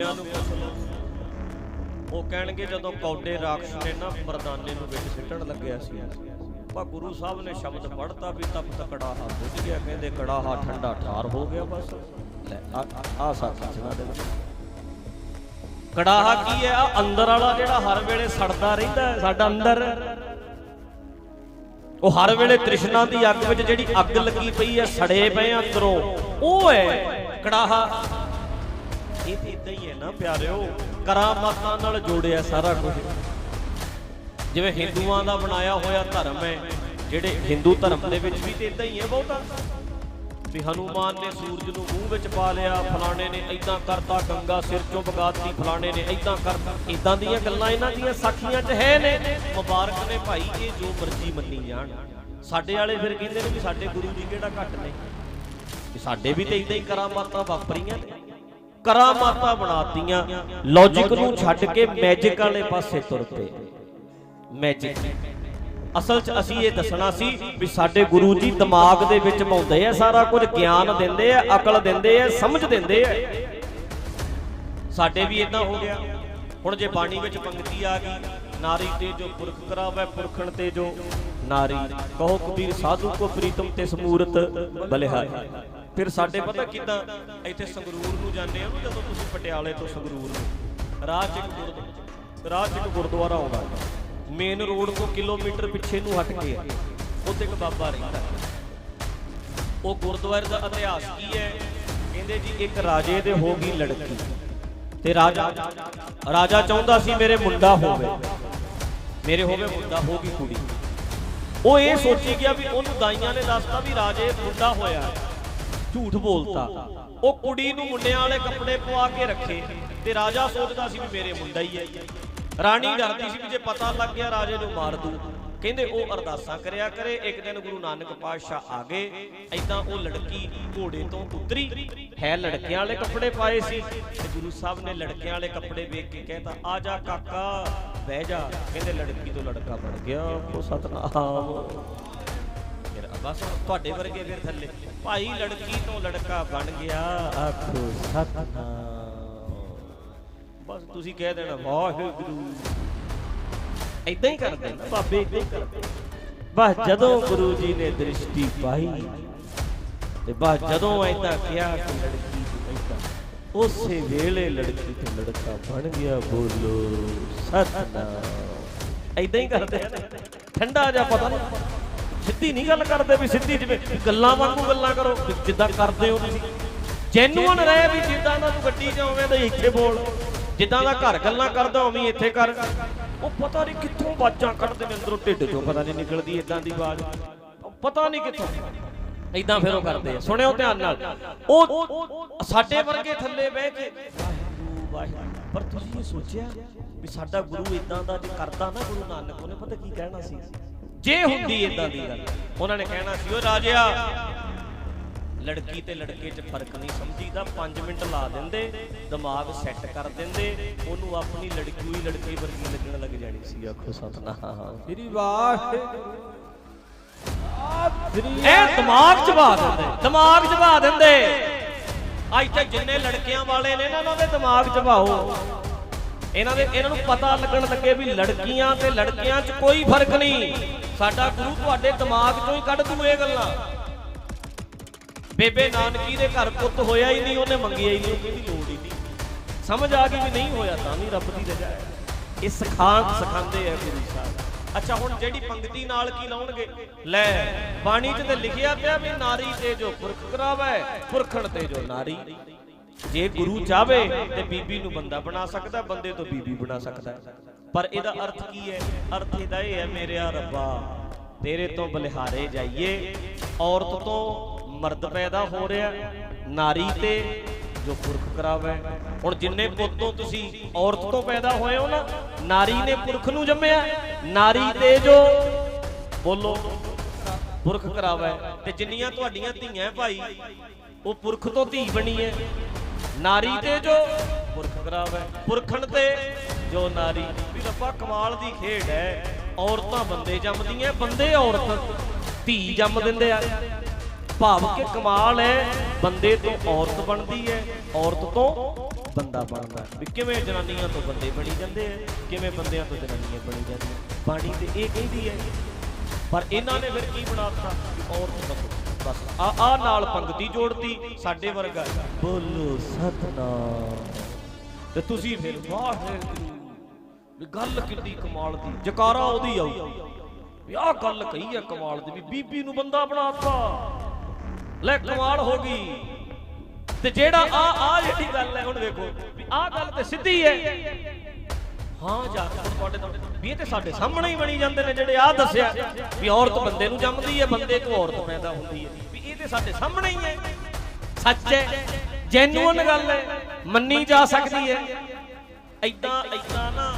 ਬੱਚਿਆਂ ਉਹ ਕਹਿਣਗੇ ਜਦੋਂ ਕੌਡੇ ਰਾਖਸ਼ ਨੇ ਨਾ ਮਰਦਾਨੇ ਨੂੰ ਵਿੱਚ ਸਿੱਟਣ ਲੱਗਿਆ ਸੀ। ਪਾ ਗੁਰੂ ਸਾਹਿਬ ਨੇ ਸ਼ਬਦ ਪੜ੍ਹਤਾ ਵੀ ਤਪ ਤਕੜਾਹਾ ਬੁੱਝ ਗਿਆ, ਕਹਿੰਦੇ ਕੜਾਹਾ ਠੰਡਾ ਠਾਰ ਹੋ ਗਿਆ ਬਸ। ਲੈ, ਆ ਆ ਸੁਣਾ ਦੇ। ਕੜਾਹਾ ਕੀ ਹੈ? ਆ ਅੰਦਰ ਵਾਲਾ ਜਿਹੜਾ ਹਰ ਵੇਲੇ ਸੜਦਾ ਰਹਿੰਦਾ ਸਾਡਾ ਅੰਦਰ। ਉਹ ਹਰ ਵੇਲੇ ਤ੍ਰਿਸ਼ਨਾ ਦੀ ਅੱਗ ਵਿੱਚ ਜਿਹੜੀ ਅੱਗ ਲੱਗੀ ਪਈ ਹੈ, ਸੜੇ ਪਏ ਅੰਦਰੋਂ। ਉਹ ਹੈ ਕੜਾਹਾ। ਇਹ ਤੇ ਇਦਾਂ ਹੀ ਹੈ ਨਾ ਪਿਆਰਿਓ। ਕਰਾਮਾਤਾਂ ਨਾਲ ਜੋੜਿਆ ਸਾਰਾ ਕੁਝ। ਜਿਵੇਂ ਹਿੰਦੂਆਂ ਦਾ ਬਣਾਇਆ ਹੋਇਆ ਧਰਮ ਹੈ, ਜਿਹੜੇ ਹਿੰਦੂ ਧਰਮ ਦੇ ਵਿੱਚ ਵੀ ਤੇ ਇਦਾਂ ਹੀ ਹੈ ਬਹੁਤਾ। ਵੀ ਹਨੂਮਾਨ ਨੇ ਸੂਰਜ ਨੂੰ ਮੂੰਹ ਵਿੱਚ ਪਾ ਲਿਆ, ਫਲਾਣੇ ਨੇ ਇਦਾਂ ਕਰਤਾ, ਗੰਗਾ ਸਿਰ ਚੋਂ ਬਗਾਤੀ ਫਲਾਣੇ ਨੇ ਇਦਾਂ ਕਰਤਾ। ਇਦਾਂ ਦੀਆਂ ਗੱਲਾਂ ਇਹਨਾਂ ਦੀਆਂ ਸਾਖੀਆਂ 'ਚ ਹੈ ਨੇ। ਮੁਬਾਰਕ ਨੇ ਭਾਈ, ਇਹ ਜੋ ਮਰਜ਼ੀ ਮੰਨੀ ਜਾਣ। ਸਾਡੇ ਵਾਲੇ ਫਿਰ ਕਹਿੰਦੇ ਨੇ ਵੀ ਸਾਡੇ ਗੁਰੂ ਜੀ ਕਿਹੜਾ ਘੱਟ ਨੇ? ਕਿ ਸਾਡੇ ਵੀ ਤੇ ਇਦਾਂ ਹੀ ਕਰਾਮਾਤਾਂ ਵਾਪਰੀਆਂ ਨੇ। ਕਰਾਮਾਤਾਂ ਬਣਾਤੀਆਂ। ਲੌਜੀਕ ਨੂੰ ਛੱਡ ਕੇ ਮੈਜਿਕ ਵਾਲੇ ਪਾਸੇ ਤੁਰ ਪਏ। ਮੈਜਿਕ ਅਸਲ 'ਚ ਅਸੀਂ ਇਹ ਦੱਸਣਾ ਸੀ ਵੀ ਸਾਡੇ ਗੁਰੂ ਜੀ ਦਿਮਾਗ ਦੇ ਵਿੱਚ ਪਾਉਂਦੇ ਆ ਸਾਰਾ ਕੁਝ, ਗਿਆਨ ਦਿੰਦੇ ਆ, ਅਕਲ ਦਿੰਦੇ ਆ, ਸਮਝ ਦਿੰਦੇ ਆ। ਸਾਡੇ ਵੀ ਇਦਾਂ ਹੋ ਗਿਆ। ਹੁਣ ਜੇ ਬਾਣੀ ਵਿੱਚ ਪੰਕਤੀ ਆ ਗਈ, ਨਾਰੀ ਤੇ ਜੋ ਪੁਰਖ ਕਰਾਵੇ, ਪੁਰਖਣ ਤੇ ਜੋ ਨਾਰੀ। ਕਹੋ ਕਬੀਰ, ਸਾਧੂ ਕੋ ਪ੍ਰੀਤਮ ਤੇ ਸਮੂਰਤ ਬਲਿਹਾਰੀ। ਫਿਰ ਸਾਡੇ ਪਤਾ ਕਿਦਾਂ ਇੱਥੇ ਸੰਗਰੂਰ ਨੂੰ ਜਾਂਦੇ ਆ ਨਾ ਜਦੋਂ ਤੁਸੀਂ ਪਟਿਆਲੇ ਤੋਂ ਸੰਗਰੂਰ ਨੂੰ? ਰਾਹ 'ਚ ਇੱਕ ਗੁਰਦੁਆਰਾ ਰਾਹ 'ਚ ਇੱਕ ਗੁਰਦੁਆਰਾ ਆਉਂਦਾ। ਮੇਨ ਰੋਡ ਤੋਂ ਕਿਲੋਮੀਟਰ ਪਿੱਛੇ ਨੂੰ ਹਟ ਕੇ ਉੱਥੇ ਇੱਕ ਬਾਬਾ ਰਹਿੰਦਾ। ਉਹ ਗੁਰਦੁਆਰੇ ਦਾ ਇਤਿਹਾਸ ਕੀ ਹੈ? ਕਹਿੰਦੇ ਜੀ ਇੱਕ ਰਾਜੇ ਦੇ ਹੋ ਗਈ ਲੜਕੀ। ਤੇ ਰਾਜਾ ਰਾਜਾ ਚਾਹੁੰਦਾ ਸੀ ਮੇਰੇ ਮੁੰਡਾ ਹੋਵੇ। ਮੇਰੇ ਹੋਵੇ ਮੁੰਡਾ ਹੋ ਗਈ ਕੁੜੀ। ਉਹ ਇਹ ਸੋਚੀ ਗਿਆ ਵੀ ਉਹਨੂੰ ਦਾਈਆਂ ਨੇ ਦੱਸਤਾ ਵੀ ਰਾਜੇ ਮੁੰਡਾ ਹੋਇਆ ਹੈ। ਝੂਠ ਬੋਲਤਾ। ਉਹ ਕੁੜੀ ਨੂੰ ਮੁੰਡਿਆਂ ਵਾਲੇ ਕੱਪੜੇ ਪਵਾ ਕੇ ਰੱਖੇ ਤੇ ਰਾਜਾ ਸੋਚਦਾ ਸੀ ਵੀ ਮੇਰੇ ਮੁੰਡਾ ਹੀ ਹੈ। ਰਾਣੀ ਡਰਦੀ ਸੀ ਵੀ ਜੇ ਪਤਾ ਲੱਗ ਗਿਆ ਰਾਜੇ ਨੂੰ ਮਾਰ ਦੂ। ਕਹਿੰਦੇ ਉਹ ਅਰਦਾਸਾਂ ਕਰਿਆ ਕਰੇ, ਇੱਕ ਦਿਨ ਗੁਰੂ ਨਾਨਕ ਪਾਤਸ਼ਾਹ ਆ ਗਏ ਐਦਾਂ ਉਹ ਲੜਕੀ ਘੋੜੇ ਤੋਂ ਉਤਰੀ। ਹੈ ਲੜਕਿਆਂ ਵਾਲੇ ਕੱਪੜੇ ਪਾਏ ਸੀ ਤੇ ਗੁਰੂ ਸਾਹਿਬ ਨੇ ਲੜਕਿਆਂ ਵਾਲੇ ਕੱਪੜੇ ਵੇਖ ਕੇ ਕਹਿਤਾ, ਆ ਜਾ ਕਾਕਾ, ਬਹਿ ਜਾ। ਕਹਿੰਦੇ ਲੜਕੀ ਤੋਂ ਲੜਕਾ ਬਣ ਗਿਆ। ਉਹ ਸਤਨਾਮ। ਬਸ ਤੁਹਾਡੇ ਵਰਗੇ ਫਿਰ ਥੱਲੇ। ਭਾਈ ਲੜਕੀ ਤੋਂ ਲੜਕਾ ਬਣ ਗਿਆ, ਆਖੋ ਸਤਨਾਮ। ਬਸ ਤੁਸੀਂ ਕਹਿ ਦੇਣਾ, ਵਾਹਿਗੁਰੂ। ਇਦਾਂ ਹੀ ਕਰਦੇ ਨੇ, ਬਾਬੇ ਇਦਾਂ ਹੀ ਕਰਦੇ। ਬਸ ਜਦੋਂ ਗੁਰੂ ਜੀ ਨੇ ਦ੍ਰਿਸ਼ਟੀ ਪਾਈ, ਤੇ ਬਸ ਜਦੋਂ ਐਦਾਂ ਕਿਹਾ ਕਿ ਲੜਕੀ ਤੋਂ ਏਦਾਂ, ਉਸੇ ਵੇਲੇ ਲੜਕੀ ਤੇ ਲੜਕਾ ਬਣ ਗਿਆ, ਬੋਲੋ ਸਤਨਾਮ। ਇਦਾਂ ਹੀ ਕਰਦੇ ਠੰਡਾ ਜਿਹਾ ਪਤਾ ਨਹੀਂ ਸਿੱਧੀ ਨਹੀਂ ਗੱਲ ਕਰਦੇ ਵੀ ਸਿੱਧੀ ਜਿਵੇਂ ਗੱਲਾਂ ਵਾਂਗੂ ਗੱਲਾਂ ਕਰੋ ਜਿੱਦਾਂ ਕਰਦੇ ਹੋ ਤੁਸੀਂ। ਜੈਨੂਅਨ ਰਹੇ ਵੀ ਜਿੱਦਾਂ ਦਾ ਤੂੰ ਗੱਡੀ 'ਚ ਆਵੇਂ ਤਾਂ ਇੱਥੇ ਬੋਲ। ਜਿੱਦਾਂ ਦਾ ਘਰ ਗੱਲਾਂ ਕਰਦਾ ਉਵੇਂ ਇੱਥੇ ਕਰ। ਉਹ ਪਤਾ ਨਹੀਂ ਕਿੱਥੋਂ ਬਾਜਾਂ ਕੱਢਦੇ ਨੇ ਅੰਦਰੋਂ, ਢਿੱਡ 'ਚੋਂ ਪਤਾ ਨਹੀਂ ਨਿਕਲਦੀ ਇਦਾਂ ਦੀ ਆਵਾਜ਼। ਪਤਾ ਨਹੀਂ ਕਿੱਥੋਂ। ਇਦਾਂ ਫਿਰ ਉਹ ਕਰਦੇ ਆ। ਸੁਣਿਓ ਧਿਆਨ ਨਾਲ। ਉਹ ਸਾਡੇ ਵਰਗੇ ਥੱਲੇ ਬਹਿ ਕੇ, ਵਾਹਿਗੁਰੂ ਪਰ ਤੁਸੀਂ ਇਹ ਸੋਚਿਆ ਵੀ ਸਾਡਾ ਗੁਰੂ ਇਦਾਂ ਦਾ ਜੇ ਕਰਦਾ ਨਾ ਗੁਰੂ ਨਾਨਕ, ਉਹਨੇ ਪਤਾ ਕੀ ਕਹਿਣਾ ਸੀ? ਜੇ ਹੁੰਦੀ ਇਦਾਂ ਦੀ ਗੱਲ। ਉਹਨਾਂ ਨੇ ਕਹਿਣਾ ਸੀ ਉਹ ਰਾਜਿਆ ਲੜਕੀ ਤੇ ਲੜਕੇ 'ਚ ਫ਼ਰਕ ਨਹੀਂ ਸਮਝੀਦਾ 5 ਮਿੰਟ ਲਾ ਦਿੰਦੇ ਦਿਮਾਗ ਸੈੱਟ ਕਰ ਦਿੰਦੇ ਉਹਨੂੰ ਆਪਣੀ ਲੜਕੀ ਹੋਈ ਲੜਕੀ ਵਰਗੀ ਲੱਗਣ ਲੱਗ ਜਾਣੀ ਸੀ ਆਖੋ ਸਤਨਾਮ। ਸ੍ਰੀ ਵਾਹਿਗੁਰੂ। ਇਹ ਦਿਮਾਗ 'ਚ ਪਾ ਦਿੰਦੇ ਦਿਮਾਗ 'ਚ ਪਾ ਦਿੰਦੇ। ਅੱਜ ਤੱਕ ਜਿੰਨੇ ਲੜਕਿਆਂ ਵਾਲੇ ਨੇ ਨਾ ਉਹਨਾਂ ਦੇ ਦਿਮਾਗ 'ਚ ਪਾਓ। ਇਹਨਾਂ ਦੇ ਇਹਨਾਂ ਨੂੰ ਪਤਾ ਲੱਗਣ ਲੱਗੇ ਵੀ ਲੜਕੀਆਂ ਤੇ ਲੜਕਿਆਂ 'ਚ ਕੋਈ ਫ਼ਰਕ ਨਹੀਂ। ਸਾਡਾ ਗੁਰੂ ਤੁਹਾਡੇ ਦਿਮਾਗ 'ਚੋਂ ਹੀ ਕੱਢ ਦੂ ਇਹ ਗੱਲਾਂ। ਬੇਬੇ ਨਾਨਕੀ ਦੇ ਘਰ ਪੁੱਤ ਹੋਇਆ ਹੀ ਨਹੀਂ, ਉਹਨੇ ਮੰਗਿਆ ਹੀ ਨਹੀਂ ਉਹ ਕਹਿੰਦੀ ਲੋੜ ਹੀ ਨਹੀਂ। ਸਮਝ ਆ ਗਈ ਵੀ ਨਹੀਂ ਹੋਇਆ ਤਾਂ ਵੀ ਰੱਬ ਦੀ ਰਜ਼ਾ ਹੈ। ਇਹ ਸਿਖਾਂ ਸਿਖਾਉਂਦੇ ਆ ਗੁਰੂ ਸਾਹਿਬ। ਅੱਛਾ, ਹੁਣ ਜਿਹੜੀ ਪੰਕਤੀ ਨਾਲ ਕੀ ਲਾਉਣਗੇ? ਲੈ, ਬਾਣੀ 'ਚ ਤੇ ਲਿਖਿਆ ਪਿਆ ਵੀ ਨਾਰੀ ਤੇ ਜੋ ਪੁਰਖ ਕਰਾਵੇ, ਪੁਰਖਣ ਤੇ ਜੋ ਨਾਰੀ। ਜੇ ਗੁਰੂ ਚਾਵੇ ਤੇ ਬੀਬੀ ਨੂੰ ਬੰਦਾ ਬਣਾ ਸਕਦਾ, ਬੰਦੇ ਤੋਂ ਬੀਬੀ ਬਣਾ ਸਕਦਾ ਪਰ ਇਹਦਾ ਅਰਥ ਕੀ ਹੈ? ਅਰਥ ਇਹਦਾ ਇਹ ਹੈ, ਮੇਰਿਆ ਰੱਬਾ, ਤੇਰੇ ਤੋਂ ਬਲਿਹਾਰੇ ਜਾਈਏ। ਔਰਤ ਤੋਂ ਮਰਦ ਪੈਦਾ ਹੋ ਰਿਹਾ, ਨਾਰੀ ਤੇ ਜੋ ਪੁਰਖ ਕਰਾਵੇ। ਹੁਣ ਜਿੰਨੇ ਪੁੱਤੋਂ ਤੁਸੀਂ ਔਰਤ ਤੋਂ ਪੈਦਾ ਹੋਏ ਹੋ ਨਾ, ਨਾਰੀ ਨੇ ਪੁਰਖ ਨੂੰ ਜੰਮਿਆ, ਨਾਰੀ ਤੇ ਜੋ ਬੋਲੋ ਪੁਰਖ ਕਰਾਵੇ। ਤੇ ਜਿੰਨੀਆਂ ਤੁਹਾਡੀਆਂ ਧੀਆਂ ਭਾਈ, ਉਹ ਪੁਰਖ ਤੋਂ ਧੀ ਬਣੀ ਹੈ। ਨਾਰੀ ਤੇ ਜੋ ਪੁਰਖ ਕਰਾਵੇ, ਪੁਰਖਣ ਤੇ ਜੋ ਨਾਰੀ। ਵੀ ਰੱਬਾ, ਕਮਾਲ ਦੀ ਖੇਡ ਹੈ। ਔਰਤਾਂ ਬੰਦੇ ਜੰਮਦੀਆਂ, ਬੰਦੇ ਔਰਤ ਧੀ ਜੰਮ ਦਿੰਦੇ ਆ। ਭਾਵ ਕਿ ਕਮਾਲ ਹੈ, ਬੰਦੇ ਤੋਂ ਔਰਤ ਬਣਦੀ ਹੈ, ਔਰਤ ਤੋਂ ਬੰਦਾ ਬਣਦਾ। ਵੀ ਕਿਵੇਂ ਜਨਾਨੀਆਂ ਤੋਂ ਬੰਦੇ ਬਣੀ ਜਾਂਦੇ ਆ, ਕਿਵੇਂ ਬੰਦਿਆਂ ਤੋਂ ਜਨਾਨੀਆਂ ਬਣੀ ਜਾਂਦੀਆਂ। ਬਾਣੀ ਤੇ ਇਹ ਕਹਿੰਦੀ ਹੈ, ਪਰ ਇਹਨਾਂ ਨੇ ਫਿਰ ਕੀ ਬਣਾਤਾ ਕਿ ਔਰਤ ਬੰਦੋ ਬਸ। ਆ ਆ ਨਾਲ ਪੰਗਤੀ ਜੋੜਤੀ, ਸਾਡੇ ਵਰਗਾ। ਬੋਲੋ ਸਤਨਾਮ। ਤੇ ਤੁਸੀਂ ਫਿਰ ਵਾਹਿਗੁਰੂ ਵੀ ਗੱਲ ਕਿੱਡੀ ਕਮਾਲ ਦੀ। ਜਕਾਰਾ ਉਹਦੀ ਆਊ। ਵੀ ਆਹ ਗੱਲ ਕਹੀ ਹੈ ਕਮਾਲ ਦੀ ਵੀ ਬੀਬੀ ਨੂੰ ਬੰਦਾ ਬਣਾਤਾ। ਲੈ, ਕਮਾਲ ਹੋ ਗਈ। ਤੇ ਜਿਹੜਾ ਆ ਆ ਜਿਹੜੀ ਗੱਲ ਹੈ, ਹੁਣ ਵੇਖੋ ਵੀ ਆਹ ਗੱਲ ਤੇ ਸਿੱਧੀ ਹੈ। ਹਾਂ ਜਾ ਤੁਹਾਡੇ ਵੀ ਇਹ ਤੇ ਸਾਡੇ ਸਾਹਮਣੇ ਹੀ ਬਣੀ ਜਾਂਦੇ ਨੇ ਜਿਹੜੇ ਆਹ ਦੱਸਿਆ ਵੀ ਔਰਤ ਬੰਦੇ ਨੂੰ ਜੰਮਦੀ ਹੈ, ਬੰਦੇ ਤੋਂ ਔਰਤ ਪੈਦਾ ਹੁੰਦੀ ਹੈ। ਵੀ ਇਹ ਤੇ ਸਾਡੇ ਸਾਹਮਣੇ ਹੀ ਹੈ। ਸੱਚ ਹੈ ਜੈਨੂਅਨ ਗੱਲ ਹੈ, ਮੰਨੀ ਜਾ ਸਕਦੀ ਹੈ। ਐਦਾਂ ਐਦਾਂ ਨਾ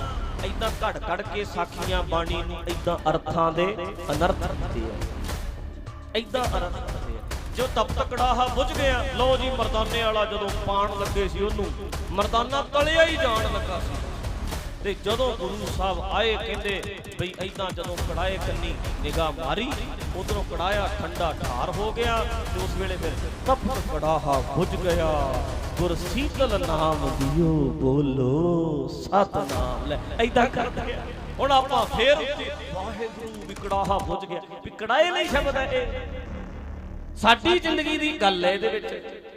ਐਦਾਂ ਘੜ ਘੜ ਕੇ ਸਾਖੀਆਂ ਬਾਣੀ ਨੂੰ ਐਦਾਂ ਅਰਥਾਂ ਦੇ ਅਨਰਥ ਹੁੰਦੇ ਆ। ਐਦਾਂ ਅਰਥ ਜੋ ਤਪਤ ਕੜਾਹਾ ਬੁਝ ਗਿਆ ਲੋ ਜੀ ਮਰਦਾਨੇ ਵਾਲਾ ਜਦੋਂ ਪਾਣ ਲੱਗੇ ਸੀ ਉਹਨੂੰ, ਮਰਦਾਨਾ ਤਲਿਆ ਹੀ ਜਾਣ ਲੱਗਾ ਸੀ। ਤੇ ਜਦੋਂ ਗੁਰੂ ਸਾਹਿਬ ਆਏ, ਕਹਿੰਦੇ ਬਈ ਐਦਾਂ ਜਦੋਂ ਕੜਾਏ ਕੰਨੀ ਨਿਗਾਹ ਮਾਰੀ, ਉਧਰੋਂ ਕੜਾਇਆ ਠੰਡਾ ਠਾਰ ਹੋ ਗਿਆ ਤੇ ਉਸ ਵੇਲੇ ਫਿਰ ਤਪਤ ਕੜਾਹਾ ਬੁਝ ਗਿਆ। ਗੁਰ ਸੀਤਲ ਨਾਮ ਦਿਓ ਬੋਲੋ, ਸਤਨਾਮ ਲੈ। ਐਦਾਂ ਕਰਦੇ ਆ ਹੁਣ ਆਪਾਂ ਫੇਰ ਵਾਹਿਗੁਰੂ ਵਿਕੜਾਹਾ ਬੁਝ ਗਿਆ। ਵਿਕੜਾਏ ਨਹੀਂ ਸ਼ਬਦ ਹੈ ਇਹ। ਸਾਡੀ ਜ਼ਿੰਦਗੀ ਦੀ ਗੱਲ ਹੈ ਇਹਦੇ ਵਿੱਚ।